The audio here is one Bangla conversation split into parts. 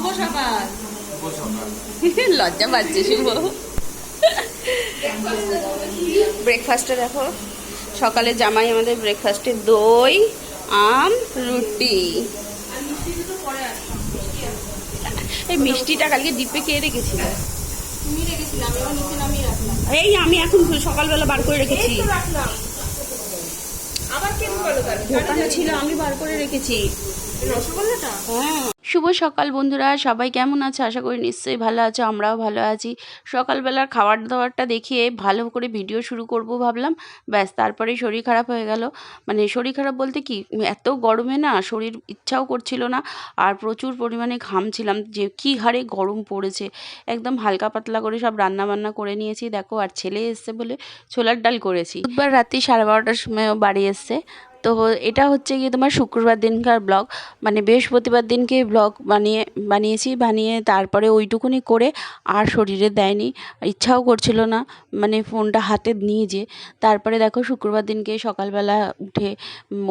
শুভ সকাল। লজ্জা পাচ্ছে শুভ। ব্রেকফাস্টে দেখো সকালে জামাই আমাদের ব্রেকফাস্টে দই আম রুটি। এই মিষ্টিটা কালকে ডিপে কে রেখেছিল? এই আমি এখন সকালবেলা বার করে রেখেছি। ছিল আমি বার করে রেখেছি। রসগোল্লাটা? হ্যাঁ। শুভ সকাল বন্ধুরা, সবাই কেমন আছে? আশা করি নিশ্চয়ই ভালো আছে, আমরাও ভালো আছি। সকালবেলার খাবার দাবারটা দেখিয়ে ভালো করে ভিডিও শুরু করব ভাবলাম। ব্যাস তারপরে শরীর খারাপ হয়ে গেল। মানে শরীর খারাপ বলতে কি, এত গরমে না শরীর ইচ্ছাও করছিল না আর প্রচুর পরিমাণে ঘামছিলাম যে কী হারে গরম পড়েছে। একদম হালকা পাতলা করে সব রান্না বান্না করে নিয়েছি। দেখো, আর ছেলে এসছে বলে ছোলার ডাল করেছি। বুধবার রাত্রি সাড়ে বারোটার সময় ও বাড়ি এসছে। তো এটা হচ্ছে গিয়ে তোমার শুক্রবার দিনকার ব্লগ মানে বৃহস্পতিবার দিনকে ব্লগ বানিয়ে, বানিয়েছি, বানিয়ে তারপরে ওইটুকুনি করে আর শরীরে দেয়নি। ইচ্ছাও করছিল না মানে ফোনটা হাতে নিয়ে যে তারপরে দেখো শুক্রবার দিনকে সকালবেলা উঠে,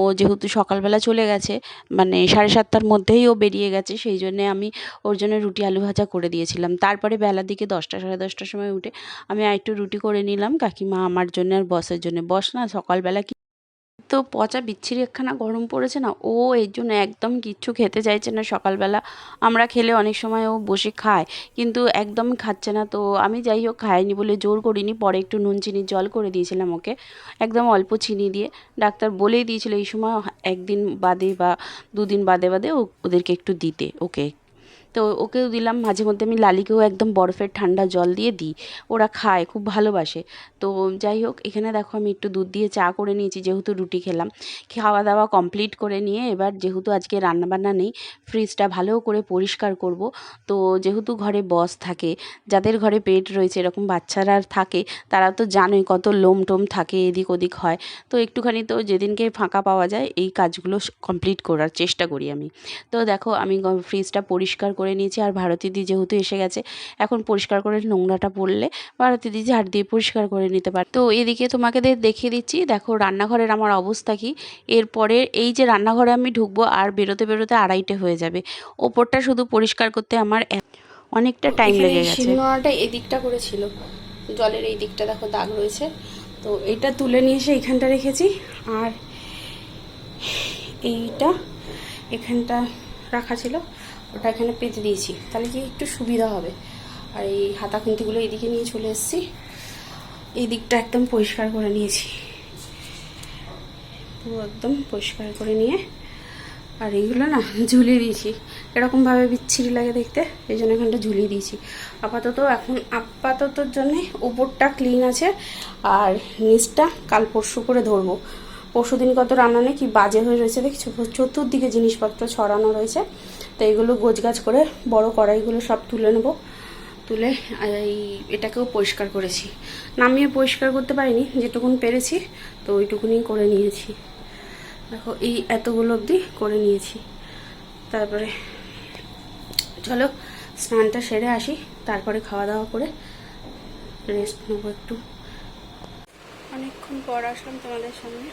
ও যেহেতু সকালবেলা চলে গেছে মানে সাড়ে সাতটার মধ্যেই ও বেরিয়ে গেছে, সেই জন্যে আমি ওর জন্য রুটি আলু ভাজা করে দিয়েছিলাম। তারপরে বেলার দিকে দশটা, সাড়ে দশটার সময় উঠে আমি আর একটু রুটি করে নিলাম। কাকিমা আমার জন্য আর বসের জন্য। বস না, সকালবেলা কি তো পচা বিচ্ছিরি একখানা গরম পড়েছে না, ও এর জন্য একদম কিচ্ছু খেতে চাইছে না সকালবেলা। আমরা খেলে অনেক সময় ও বসে খায়, কিন্তু একদম খাচ্ছে না। তো আমি যাই হোক খাইনি বলে জোর করিনি, পরে একটু নুন চিনির জল করে দিয়েছিলাম ওকে। একদম অল্প চিনি দিয়ে ডাক্তার বলেই দিয়েছিল এই সময় একদিন বাদে বা দুদিন বাদে বাদে ওদেরকে একটু দিতে, ওকে তো ওকেও দিলাম, মাঝে মধ্যে আমি লালিকেও একদম বরফের ঠান্ডা জল দিয়ে দিই। ওরা খায়, খুব ভালোবাসে। তো যাই হোক, এখানে দেখো আমি একটু দুধ দিয়ে চা করে নিয়েছি, যেহেতু রুটি খেলাম। খাওয়া দাওয়া কমপ্লিট করে নিয়ে এবার যেহেতু আজকে রান্নাবান্না নেই ফ্রিজটা ভালো করে পরিষ্কার করব। তো যেহেতু ঘরে বস থাকে, যাদের ঘরে পেট রয়েছে, এরকম বাচ্চারা থাকে তারা তো জানোই কত লোম টোম থাকে, এদিক ওদিক হয়। তো একটুখানি তো যেদিনকে ফাঁকা পাওয়া যায়, এই কাজগুলো কমপ্লিট করার চেষ্টা করি আমি। তো দেখো আমি ফ্রিজটা পরিষ্কার করে নিয়েছি আর ভারতীদি যেহেতু এসে গেছে এখন পরিষ্কার করে নোংরাটা পড়লে ভারতীদি ঝাড় দিয়ে পরিষ্কার করে নিতে পারে। তো এদিকে তোমাকে দেখিয়ে দিচ্ছি দেখো রান্নাঘরের আমার অবস্থা কি। এরপরে এই যে রান্নাঘরে আমি ঢুকবো আর বেরোতে বেরোতে আড়াইটে হয়ে যাবে। ওপরটা শুধু পরিষ্কার করতে আমার অনেকটা টাইম লেগে গেছে। শিলনোড়াটা এই দিকটা করেছিল জলের এই দিকটা দেখো দাগ রয়েছে। তো এটা তুলে নিয়ে এসে এখানটা রেখেছি আর এইটা এখানটা রাখা ছিল। ওটা এখানে পেতে দিয়েছি। তাহলে কি একটু সুবিধা হবে? আর এই হাতা খুন্তিগুলো এইদিকে নিয়ে চলে এসেছি। এই দিকটা একদম পরিষ্কার করে নিয়েছি। পুরো একদম পরিষ্কার করে নিয়ে। আর এইগুলো না ঝুলিয়ে দিয়েছি। এরকমভাবে বিচ্ছিরি লাগে দেখতে। এই জন্য এখানটা ঝুলিয়ে দিয়েছি। আপাতত এখন আপাততর জন্যে উপরটা ক্লিন আছে। আর নিচটা কাল পরশু করে ধরবো। পরশু দিন কত রান্না নেই, কি বাজে হয়ে রয়েছে দেখছ? চতুর্দিকে জিনিসপত্র ছড়ানো রয়েছে। তো এগুলো গোছগাছ করে বড় কড়াইগুলো সব তুলে নেব। তুলে এই এটাকেও পরিষ্কার করেছি। নামিয়ে পরিষ্কার করতে পারিনি, যেটুকুন পেরেছি, তো ওইটুকুনি করে নিয়েছি। দেখো, এই এতগুলো অবধি করে নিয়েছি। তারপরে চলো, স্নানটা সেরে আসি, তারপরে খাওয়া দাওয়া করে রেস্ট নেব একটু। অনেকক্ষণ পর আসলাম তোমাদের সামনে।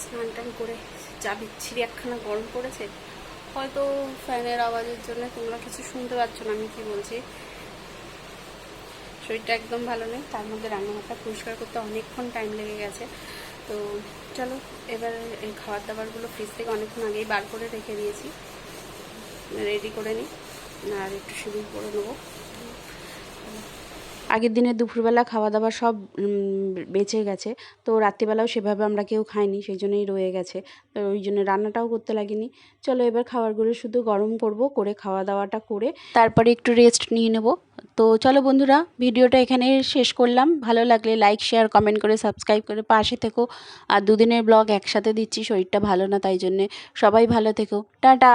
স্নান টান করে যা বিচ্ছিরি একখানা গরম পড়েছে, হয়তো ফ্যানের আওয়াজের জন্য তোমরা কিছু শুনতে পাচ্ছ না, আমি কি বলছি? শরীরটা একদম ভালো নেই, তার মধ্যে রান্নাঘরটা পরিষ্কার করতে অনেকক্ষণ টাইম লেগে গেছে। তো চলো, এবার এই খাবার দাবারগুলো ফ্রিজ থেকে অনেকক্ষণ আগেই বার করে রেখে দিয়েছি। রেডি করে নিই, আর একটু সিঁদুর করে নেব। আগের দিনের দুপুরবেলা খাওয়া দাওয়া সব বেঁচে গেছে। তো রাত্রিবেলাও সেভাবে আমরা কেউ খাইনি, সেই জন্যই রয়ে গেছে। তো ওই জন্য রান্নাটাও করতে লাগেনি। চলো এবার খাবারগুলো শুধু গরম করব, করে খাওয়া দাওয়াটা করে তারপরে একটু রেস্ট নিয়ে নেব। তো চলো বন্ধুরা, ভিডিওটা এখানে শেষ করলাম। ভালো লাগলে লাইক শেয়ার কমেন্ট করে সাবস্ক্রাইব করে পাশে থেকো। আর দুদিনের ব্লগ একসাথে দিচ্ছি, শরীরটা ভালো না, তাই জন্যে সবাই ভালো থেকো। টাটা!